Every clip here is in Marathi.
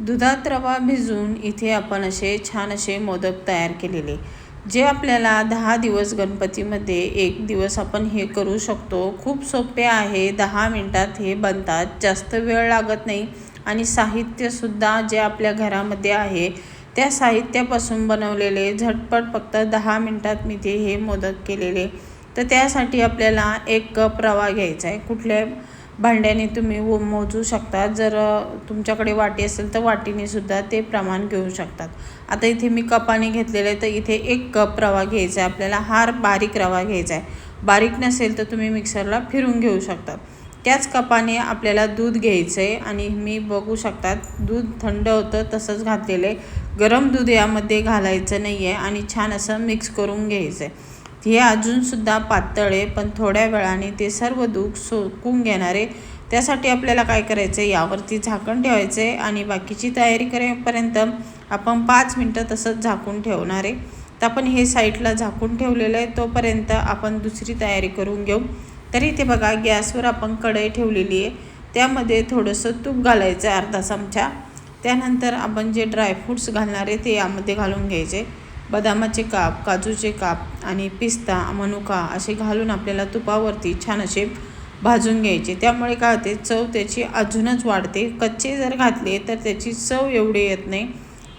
दुधात रवा भिजवून इथे आपण असे छान असे मोदक तयार केलेले. जे आपल्याला दहा दिवस गणपतीमध्ये एक दिवस आपण हे करू शकतो. खूप सोपे आहे. दहा मिनटात हे बनतात. जास्त वेळ लागत नाही. आणि साहित्यसुद्धा जे आपल्या घरामध्ये आहे त्या साहित्यापासून बनवलेले झटपट फक्त दहा मिनटात मी ते हे मोदक केलेले. तर त्यासाठी आपल्याला एक कप रवा घ्यायचा आहे. कुठल्या भांड्याने तुम्ही व मोजू शकता. जर तुमच्याकडे वाटी असेल तर वाटीने सुद्धा ते प्रमाण घेऊ शकतात. आता इथे मी कपाने घेतलेलं आहे तर इथे एक कप रवा घ्यायचा आहे. आपल्याला हार बारीक रवा घ्यायचा आहे. बारीक नसेल तर तुम्ही मिक्सरला फिरून घेऊ शकता. त्याच कपाने आपल्याला दूध घ्यायचं आहे आणि मी बघू शकतात दूध थंड होतं तसंच घातलेलं आहे. गरम दूध यामध्ये घालायचं नाही आहे आणि छान असं मिक्स करून घ्यायचं आहे हे अजूनसुद्धा पातळ आहे पण थोड्या वेळाने ते सर्व दूध सोकून घेणारे त्यासाठी आपल्याला काय करायचं आहे यावरती झाकण ठेवायचं आहे आणि बाकीची तयारी करेपर्यंत आपण पाच मिनटं तसंच झाकून ठेवणार आहे. तर आपण हे साईडला झाकून ठेवलेलं आहे तोपर्यंत आपण दुसरी तयारी करून घेऊ. तरी इथे बघा गॅसवर आपण कढई ठेवलेली आहे. त्यामध्ये थोडंसं तूप घालायचं आहे अर्धा चमचा. त्यानंतर आपण जे ड्रायफ्रूट्स घालणार आहे ते यामध्ये घालून घ्यायचे. बदामाचे काप काजूचे काप आणि पिस्ता मनुका असे घालून आपल्याला तुपावरती छान असे भाजून घ्यायचे. त्यामुळे काय होते? चव त्याची अजूनच वाढते. कच्चे जर घातले तर त्याची चव एवढी येत नाही.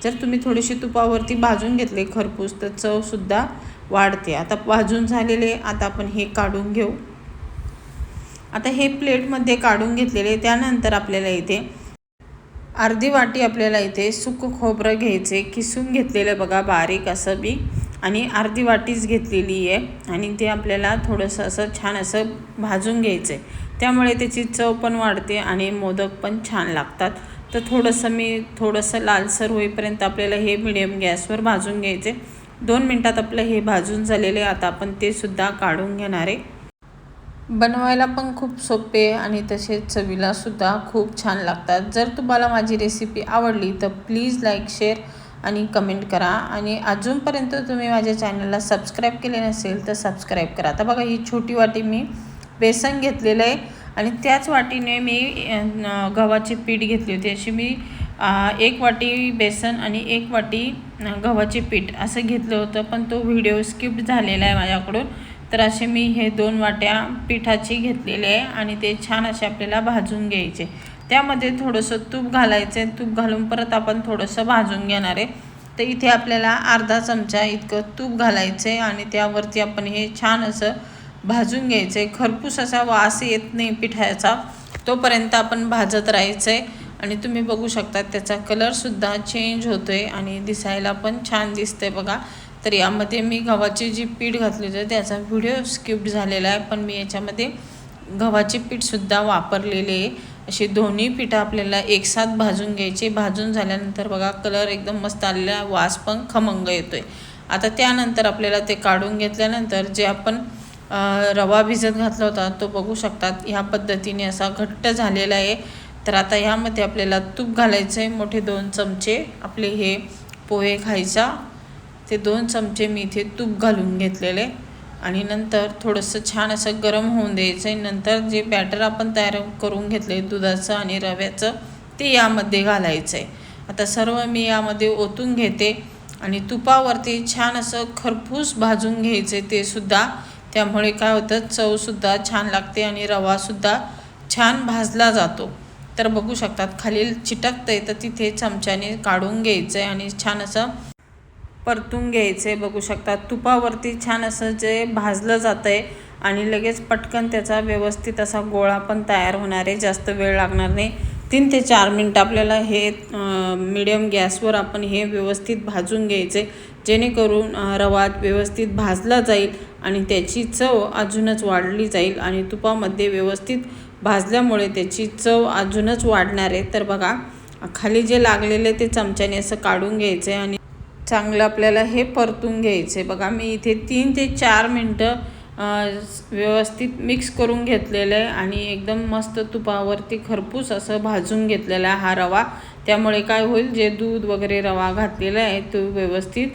जर तुम्ही थोडेसे तुपावरती भाजून घेतले खरपूस तर चवसुद्धा वाढते. आता भाजून झालेले आता आपण हे काढून घेऊ. आता हे प्लेटमध्ये काढून घेतलेले त्यानंतर आपल्याला इथे अर्धी वाटी आपल्याला इथे सुकं खोबरं घ्यायचे किसून घेतलेलं बघा बारीक असं बी. आणि अर्धी वाटीच घेतलेली आहे. आणि ते आपल्याला थोडंसं असं छान असं भाजून घ्यायचं आहे त्यामुळे त्याची चव पण वाढते आणि मोदक पण छान लागतात. तर थोडंसं मी थोडंसं लालसर होईपर्यंत आपल्याला हे मिडियम गॅसवर भाजून घ्यायचे दोन मिनटात आपलं हे भाजून झालेले आता आपण ते सुद्धा काढून घेणार आहे. बनवायला पण खूप सोपे आणि तसेच चवीलासुद्धा खूप छान लागतात. जर तुम्हाला माझी रेसिपी आवडली तर प्लीज लाईक शेअर आणि कमेंट करा. आणि अजूनपर्यंत तुम्ही माझ्या चॅनलला सबस्क्राईब केले नसेल तर सबस्क्राईब करा. आता बघा ही छोटी वाटी मी बेसन घेतलेलं आहे आणि त्याच वाटीने मी गव्हाची पीठ घेतली होती. अशी मी एक वाटी बेसन आणि एक वाटी गव्हाचे पीठ असं घेतलं होतं पण तो व्हिडिओ स्किप झालेला आहे माझ्याकडून. तर असे मी हे दोन वाट्या पिठाची घेतलेले आहे आणि ते छान असे आपल्याला भाजून घ्यायचे. त्यामध्ये थोडंसं तूप घालायचं आहे. तूप घालून परत आपण थोडंसं भाजून घेणार आहे. तर इथे आपल्याला अर्धा चमचा इतकं तूप घालायचं आहे आणि त्यावरती आपण हे छान असं भाजून घ्यायचं आहे. खरपूस असा वास येत नाही पिठाचा. तोपर्यंत आपण भाजत राहायचं आहे आणि तुम्ही बघू शकता त्याचा कलरसुद्धा चेंज होतो आहे आणि दिसायला पण छान दिसतंय बघा. तर यामध्ये मी गव्हाची जी पीठ घातली होती त्याचा व्हिडिओ स्किप्ट झालेला आहे. पण मी याच्यामध्ये गव्हाचे पीठसुद्धा वापरलेले आहे. असे दोन्ही पिठं आपल्याला एकसाथ भाजून घ्यायचे. भाजून झाल्यानंतर बघा कलर एकदम मस्त आलेला वास पण खमंग येतो आहे आता त्यानंतर आपल्याला ते काढून घेतल्यानंतर जे आपण रवा भिजत घातला होता तो बघू शकतात. ह्या पद्धतीने असा घट्ट झालेला आहे. तर आता ह्यामध्ये आपल्याला तूप घालायचं आहे मोठे दोन चमचे आपले हे पोहे खायचा. ते दोन चमचे मी इथे तूप घालून घेतलेले. आणि नंतर थोडंसं छान असं गरम होऊन द्यायचं आहे. नंतर जे बॅटर आपण तयार करून घेतले दुधाचं आणि रव्याचं ते यामध्ये घालायचं आहे. आता सर्व मी यामध्ये ओतून घेते. आणि तुपावरती छान असं खरपूस भाजून घ्यायचे ते सुद्धा. त्यामुळे काय होतं चवसुद्धा छान लागते आणि रवासुद्धा छान भाजला जातो. तर बघू शकतात खालील चिटकतं आहे तर तिथे चमच्याने काढून घ्यायचं आहे आणि छान असं परतून घ्यायचे बघू शकता. तुपावरती छान असं जे भाजलं जातं आहे आणि लगेच पटकन त्याचा व्यवस्थित असा गोळा पण तयार होणार आहे. जास्त वेळ लागणार नाही. तीन ते चार मिनटं आपल्याला हे मिडियम गॅसवर आपण हे व्यवस्थित भाजून घ्यायचे. जेणेकरून रवा व्यवस्थित भाजला जाईल आणि त्याची चव अजूनच वाढली जाईल आणि तुपामध्ये व्यवस्थित भाजल्यामुळे त्याची चव अजूनच वाढणार आहे. तर बघा खाली जे लागलेले ते चमच्याने असं काढून घ्यायचं आहे आणि चांगलं आपल्याला हे परतून घ्यायचं आहे बघा मी इथे तीन ते चार मिनटं व्यवस्थित मिक्स करून घेतलेलं आहे आणि एकदम मस्त तुपावरती खरपूस असं भाजून घेतलेला आहे हा रवा. त्यामुळे काय होईल जे दूध वगैरे रवा घातलेला आहे तो व्यवस्थित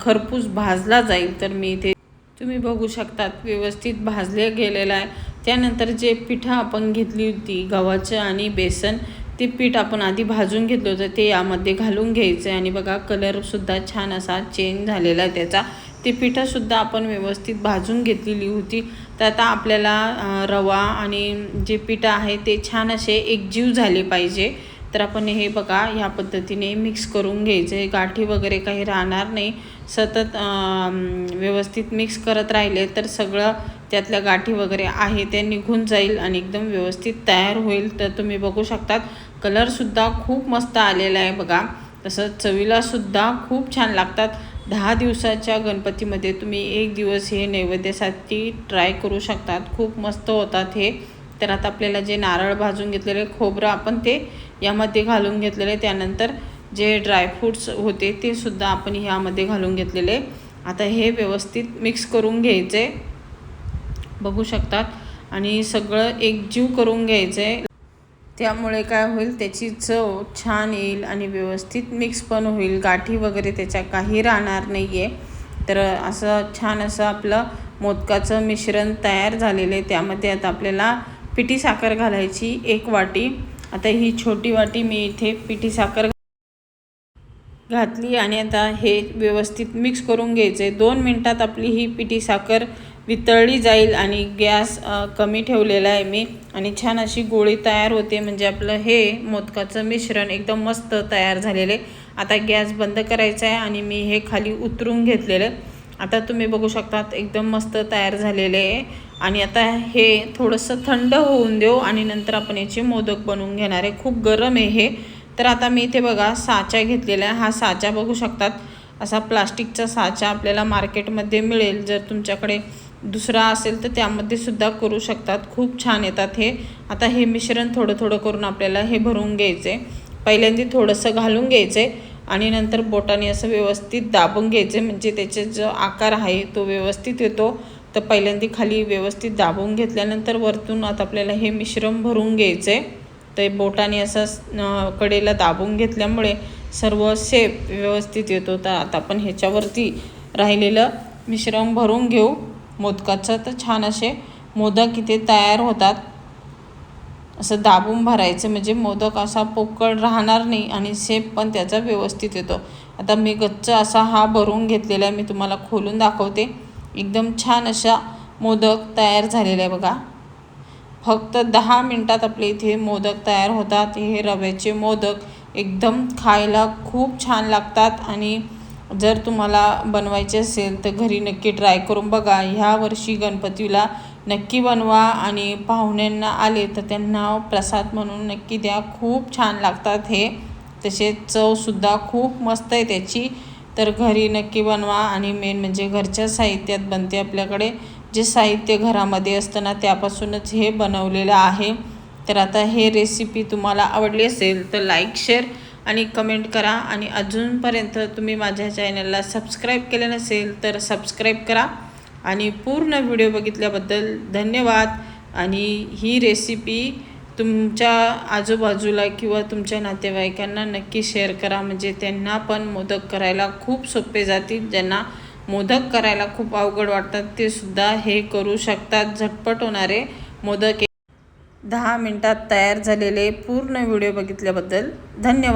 खरपूस भाजला जाईल. तर मी इथे तुम्ही बघू शकतात व्यवस्थित भाजले गेलेलं आहे. त्यानंतर जे पिठं आपण घेतली होती गव्हाचं आणि बेसन ते पीठ आपण आधी भाजून घेतलं होतं ते यामध्ये घालून घ्यायचं आहे. आणि बघा कलरसुद्धा छान असा चेंज झालेला आहे त्याचा. ते पिठंसुद्धा आपण व्यवस्थित भाजून घेतलेली होती. तर आता आपल्याला रवा आणि जे पिठं आहे ते छान असे एकजीव झाले पाहिजे. तर आपण हे बघा ह्या पद्धतीने मिक्स करून घ्यायचं. आहे गाठी वगैरे काही राहणार नाही. सतत व्यवस्थित मिक्स करत राहिले तर सगळं त्यातल्या गाठी वगैरे आहे ते निघून जाईल आणि एकदम व्यवस्थित तयार होईल. तर तुम्ही बघू शकतात कलरसुद्धा खूप मस्त आलेला आहे बघा. तसंच चवीलासुद्धा खूप छान लागतात. दहा दिवसाच्या गणपतीमध्ये तुम्ही एक दिवस हे नैवेद्यासाठी ट्राय करू शकतात. खूप मस्त होतात हे. तर आता आपल्याला जे नारळ भाजून घेतलेले खोबरं आपण ते यामध्ये घालून घेतलेले. त्यानंतर जे ड्रायफ्रूट्स होते ते सुद्धा आपण ह्यामध्ये घालून घेतलेले. आता हे व्यवस्थित मिक्स करून घ्यायचे. बघू शकतात. आणि सगळं एकजीव करून घ्यायचं. आहे त्यामुळे काय होईल त्याची चव छान येईल आणि व्यवस्थित मिक्स पण होईल. गाठी वगैरे त्याच्या काही राहणार नाही आहे तर असं छान असं आपलं मोदकाचं मिश्रण तयार झालेलं आहे. त्यामध्ये आता आपल्याला पिठी साखर घालायची एक वाटी. आता ही छोटी वाटी मी इथे पिठी साखर घातली आणि आता हे व्यवस्थित मिक्स करून घ्यायचं दोन मिनटात आपली ही पिठी साखर वितळली जाईल आणि गॅस कमी ठेवलेला आहे मी. आणि छान अशी गोळी तयार होते म्हणजे आपलं हे मोदकाचं मिश्रण एकदम मस्त तयार झालेले आता गॅस बंद करायचा आहे आणि मी हे खाली उतरून घेतलेलं आता तुम्ही बघू शकतात एकदम मस्त तयार झालेले आहे. आणि आता हे थोडंसं थंड होऊन देऊ आणि नंतर आपण याचे मोदक बनवून घेणार आहे. खूप गरम आहे हे. तर आता मी इथे बघा साचा घेतलेला आहे. हा साचा बघू शकतात. असा प्लास्टिकचा साचा आपल्याला मार्केटमध्ये मिळेल. जर तुमच्याकडे दुसरा असेल तर त्यामध्ये सुद्धा करू शकतात. खूप छान येतात हे. आता हे मिश्रण थोडं थोडं करून आपल्याला हे भरून घ्यायचं आहे पहिल्यांदा थोडंसं घालून घ्यायचं आहे आणि नंतर बोटाने असं व्यवस्थित दाबून घ्यायचे म्हणजे त्याचे जो आकार आहे तो व्यवस्थित येतो. तर पहिल्यांदा खाली व्यवस्थित दाबून घेतल्यानंतर वरतून आता आपल्याला हे मिश्रण भरून घ्यायचं. आहे ते बोटाने असं कडेला दाबून घेतल्यामुळे सर्व शेप व्यवस्थित येतो. तर आता आपण ह्याच्यावरती राहिलेलं मिश्रण भरून घेऊ. मोदकाचं तर छान असे मोदक इथे तयार होतात. असं दाबून भरायचं म्हणजे मोदक असा पोकळ राहणार नाही आणि शेप पण त्याचा व्यवस्थित येतो. आता मी गच्च असा हा भरून घेतलेला आहे मी तुम्हाला खोलून दाखवते. एकदम छान अशा मोदक तयार झालेले आहे बघा. फक्त दहा मिनटात आपले इथे मोदक तयार होतात. हे रव्याचे मोदक एकदम खायला खूप छान लागतात आणि जर तुम्हाला बनवायचे असेल तर घरी नक्की ट्राय करून बघा. ह्या वर्षी गणपतीला नक्की बनवा आणि पाहुण्यांना आले तर त्यांना प्रसाद म्हणून नक्की द्या. खूप छान लागतात हे. तसेच चवसुद्धा खूप मस्त आहे त्याची. तर घरी नक्की बनवा आणि मेन म्हणजे घरच्या साहित्यात बनते आपल्याकडे. जे साहित्य घरामध्ये असतं ना त्यापासूनच हे बनवलेलं आहे. तर आता हे रेसिपी तुम्हाला आवडली असेल तर लाईक शेअर आणि कमेंट करा. आणि अजूनपर्यंत तुम्ही माझ्या चॅनलला सबस्क्राईब केले नसेल तर सबस्क्राईब करा. आणि पूर्ण व्हिडिओ बघितल्याबद्दल धन्यवाद. आणि ही रेसिपी तुमच्या आजूबाजूला किंवा तुमच्या नातेवाईकांना नक्की शेअर करा. म्हणजे त्यांना पण मोदक करायला खूप सोपे जातील. ज्यांना मोदक करायला खूप अवघड वाटतात ते सुद्धा हे करू शकतात. झटपट होणारे मोदक दहा मिनटात तयार झालेले पूर्ण व्हिडिओ बघितल्याबद्दल धन्यवाद.